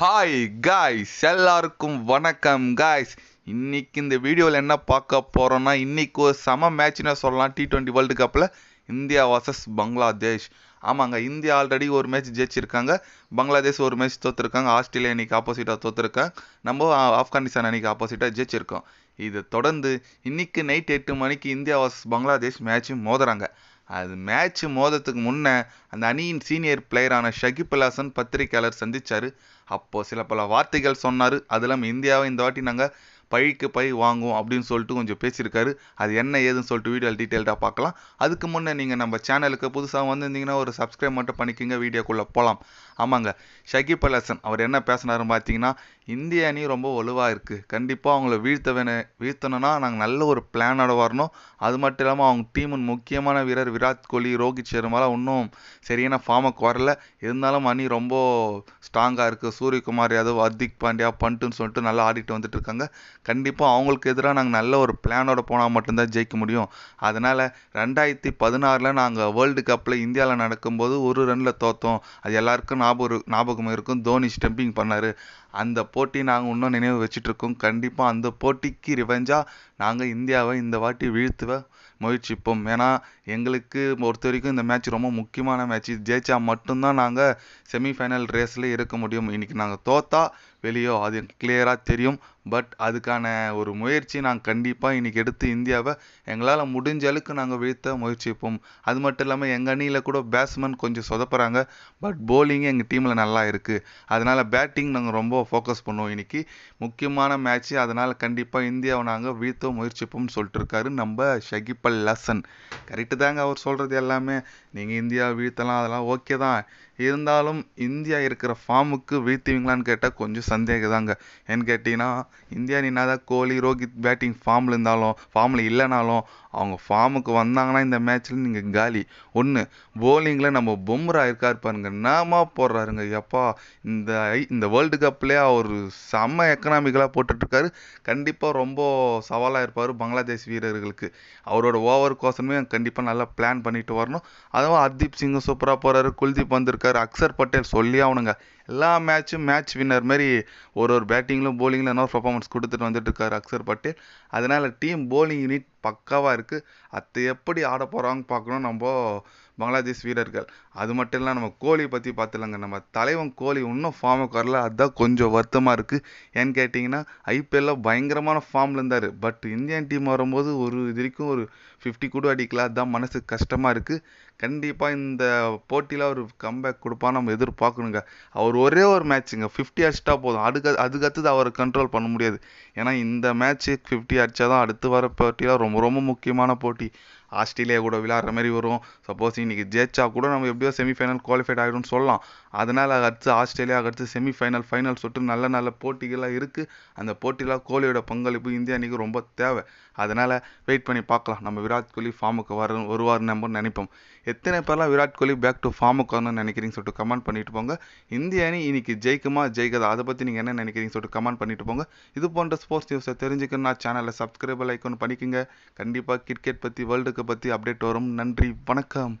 Hi guys எல்லாருக்கும் வணக்கம் guys இன்னைக்கு இந்த வீடியோவில் என்ன பார்க்க போகிறோன்னா இன்னைக்கு ஒரு சம மேட்ச்னே சொல்லலாம். டி டுவெண்ட்டி வேர்ல்டு கப்பில் இந்தியா வர்சஸ் பங்களாதேஷ். ஆமாங்க இந்தியா ஆல்ரெடி ஒரு மேட்ச் ஜெயிச்சிருக்காங்க. பங்களாதேஷ் ஒரு மேட்ச் தோத்துருக்காங்க. ஆஸ்திரேலியா இன்னைக்கு ஆப்போசிட்டாக தோத்துருக்காங்க. நம்ம ஆப்கானிஸ்தான் அன்னைக்கு ஆப்போசிட்டாக ஜெயிச்சிருக்கோம். இது தொடர்ந்து இன்னைக்கு நைட் எட்டு மணிக்கு இந்தியா வர்சஸ் பங்களாதேஷ் மேட்ச் மோதுறாங்க. அது மேட்ச் மோதத்துக்கு முன்னே அந்த அணியின் சீனியர் பிளேயரான ஷகிப் அலாசன் பத்திரிகையாளர் பத்திரிக்கையாளர் அப்போது சில பல வார்த்தைகள் சொன்னார். அது இல்லாமல் இந்தியாவை இந்த வாட்டி நாங்கள் பழிக்கு பழி வாங்குவோம் அப்படின்னு சொல்லிட்டு கொஞ்சம் பேசியிருக்காரு. அது என்ன ஏதுன்னு சொல்லிட்டு வீடியோ டீட்டெயில்டாக பார்க்கலாம். அதுக்கு முன்னே நீங்கள் நம்ம சேனலுக்கு புதுசாக வந்திருந்தீங்கன்னா ஒரு சப்ஸ்கிரைப் மட்டும் பண்ணிக்கோங்க. வீடியோக்குள்ளே போகலாம் ஆமாங்க ஷகிப் அல் அவர் என்ன பேசினாருன்னு பார்த்தீங்கன்னா இந்திய அணி ரொம்ப வலுவாக இருக்குது கண்டிப்பாக அவங்கள வீழ்த்த வேணும் வீழ்த்தணும்னா நாங்கள் நல்ல ஒரு பிளானோட வரணும். அது மட்டும் இல்லாமல் அவங்க டீமின் முக்கியமான வீரர் விராட் கோலி ரோஹித் சர்மாலாம் இன்னும் சரியான ஃபார்முக்கு வரல. இருந்தாலும் அணி ரொம்ப ஸ்ட்ராங்காக இருக்குது சூரியகுமார் யாதவ் ஹர்திக் பாண்டியா பண்ட்டுன்னு சொல்லிட்டு நல்லா ஆடிட்டு வந்துட்டு இருக்காங்க. கண்டிப்பாக அவங்களுக்கு எதிராக நாங்கள் நல்ல ஒரு பிளானோட போனால் மட்டும்தான் ஜெயிக்க முடியும். அதனால் ரெண்டாயிரத்தி பதினாறில் நாங்கள் வேர்ல்டு கப்பில் இந்தியாவில் நடக்கும்போது ஒரு ரனில் தோத்தோம். அது எல்லாருக்கும் ஞாபகம் ஞாபகம் இருக்கும். தோனி ஸ்டெம்பிங் பண்ணார். அந்த போட்டி நாங்கள் இன்னும் நினைவு வச்சுட்டு இருக்கோம் கண்டிப்பாக அந்த போட்டிக்கு ரிவெஞ்சாக நாங்கள் இந்தியாவை இந்த வாட்டி வீழ்த்துவ முயற்சிப்போம். ஏன்னா எங்களுக்கு பொறுத்த வரைக்கும் இந்த மேட்ச் ரொம்ப முக்கியமான மேட்ச் ஜெயிச்சா மட்டும்தான் நாங்கள் செமிஃபைனல் ரேஸில் இருக்க முடியும். இன்னைக்கு நாங்கள் தோத்தா வெளியோ அது கிளியராக தெரியும். பட் அதுக்கான ஒரு முயற்சி நாங்கள் கண்டிப்பாக இன்றைக்கி எடுத்து இந்தியாவை எங்களால் முடிஞ்ச அளவுக்கு நாங்கள் வீழ்த்த முயற்சிப்போம். அது மட்டும் இல்லாமல் எங்கள் அணியில் கூட பேட்ஸ்மேன் கொஞ்சம் சொதப்புறாங்க. பட் போலிங் எங்கள் டீமில் நல்லா இருக்குது அதனால் பேட்டிங் நாங்கள் ரொம்ப ஃபோக்கஸ் பண்ணுவோம் இன்றைக்கி முக்கியமான மேட்ச் அதனால் கண்டிப்பாக இந்தியாவை நாங்கள் வீழ்த்த முயற்சிப்போம்னு சொல்லிட்டு இருக்காரு நம்ம ஷகிப் சிம்பிள் லெசன் கரெக்டு தாங்க அவர் சொல்கிறது எல்லாமே. நீங்கள் இந்தியா வீழ்த்தலாம் அதெல்லாம் ஓகே தான். இருந்தாலும் இந்தியா இருக்கிற ஃபார்முக்கு வீழ்த்துவீங்களான்னு கேட்டால் கொஞ்சம் சந்தேகம் தாங்க ஏன்னு கேட்டிங்கன்னா இந்தியா நின்னாதான் கோலி ரோஹித் பேட்டிங் ஃபார்மில் இருந்தாலும் ஃபார்மில் இல்லைனாலும் அவங்க ஃபார்முக்கு வந்தாங்கன்னா இந்த மேட்ச்சில் நீங்கள் காலி. ஒன்று போலிங்கில் நம்ம பும்ரா இருக்கார் பாருங்க நாம போடுறாருங்க. எப்பா இந்த இந்த வேர்ல்டு கப்லேயே அவர் செம்ம எக்கனாமிக்கலாக போட்டுட்ருக்காரு. கண்டிப்பாக ரொம்ப சவாலாக இருப்பார் பங்களாதேஷ் வீரர்களுக்கு. அவரோட ஓவர் கோசமே கண்டிப்பாக நல்லா பிளான் பண்ணிட்டு வரணும். அதுவும் ஹர்தீப் சிங்கும் சூப்பராக போகிறாரு குல்தீப் வந்திருக்காரு. அக்சர் பட்டேல் சொல்லி அவனுங்க எல்லா மேட்சும் மேட்ச் வின்னர் மாதிரி ஒரு ஒரு பேட்டிங்லும் போலிங்லும் என்ன பர்ஃபார்மன்ஸ் கொடுத்துட்டு வந்துட்டு இருக்காரு அக்சர் பட்டேல். அதனால டீம் போலிங் யூனிட் பக்காவாக இருக்குது அது எப்படி ஆட போகிறாங்க பார்க்கணும் நம்ம பங்களாதேஷ் வீரர்கள். அது மட்டும் இல்லை நம்ம கோலி பற்றி பார்த்துலங்க நம்ம தலைவன் கோலி இன்னும் ஃபார்முக்கு வரல. அதுதான் கொஞ்சம் வருத்தமாக இருக்குது ஏன்னு கேட்டிங்கன்னா ஐபிஎல்ல பயங்கரமான ஃபார்மில் இருந்தார். பட் இந்தியன் டீம் வரும்போது ஒரு இது வரைக்கும் ஒரு ஃபிஃப்டி கூட அடிக்கல. அதுதான் மனசு கஷ்டமாக இருக்குது கண்டிப்பாக இந்த போட்டியில் அவர் கம்பேக் கொடுப்பா நம்ம எதிர்பார்க்கணுங்க. அவர் ஒரே ஒரு மேட்ச்சுங்க ஃபிஃப்டி அடிச்சிட்டா போதும். அதுக்கு அதுக்கடுத்தது அவரை கண்ட்ரோல் பண்ண முடியாது. ஏன்னா இந்த மேட்ச்சு ஃபிஃப்டி அடித்தா தான் அடுத்து வர போட்டியில் ரொம்ப ரொம்ப முக்கியமான போட்டி. ஆஸ்திரேலியா கூட விளையாடுற மாதிரி வரும். சப்போஸ் இன்றைக்கி ஜெயிச்சா கூட நம்ம எப்படியோ செமிஃபைனல் குவாலிஃபைட் ஆகிடும்னு சொல்லலாம். அதனால் அடுத்து ஆஸ்திரேலியா அடுத்து செமிஃபைனல் ஃபைனல் சொல்லிட்டு நல்ல நல்ல போட்டிகள்லாம் இருக்குது அந்த போட்டியில் கோலியோட பங்களிப்பு இந்திய அணிக்கு ரொம்ப தேவை. அதனால் வெயிட் பண்ணி பார்க்கலாம். நம்ம விராட் கோலி ஃபார்முக்கு வர வருவார் நம்ம நினைப்போம். எத்தனை பேர்லாம் விராட் கோலி பேக் டு ஃபார்முக்கு வரணும்னு நினைக்கிறீங்க சொல்லிட்டு கமெண்ட் பண்ணிட்டு போங்க. இந்திய அணி இன்னைக்கு ஜெயிக்குமா ஜெயிக்காதா? அதை பற்றி நீங்கள் என்ன நினைக்கிறீங்க சொல்லிட்டு கமெண்ட் பண்ணிட்டு போங்க. இது போன்ற ஸ்போர்ட்ஸ் நியூஸை தெரிஞ்சுக்கணும்னா சேனலை சப்ஸ்கிரைப் ஒன்று பண்ணிக்கோங்க. கண்டிப்பாக கிரிக்கெட் பற்றி வேர்ல்டு கப் பற்றி அப்டேட் வரும். நன்றி. வணக்கம்.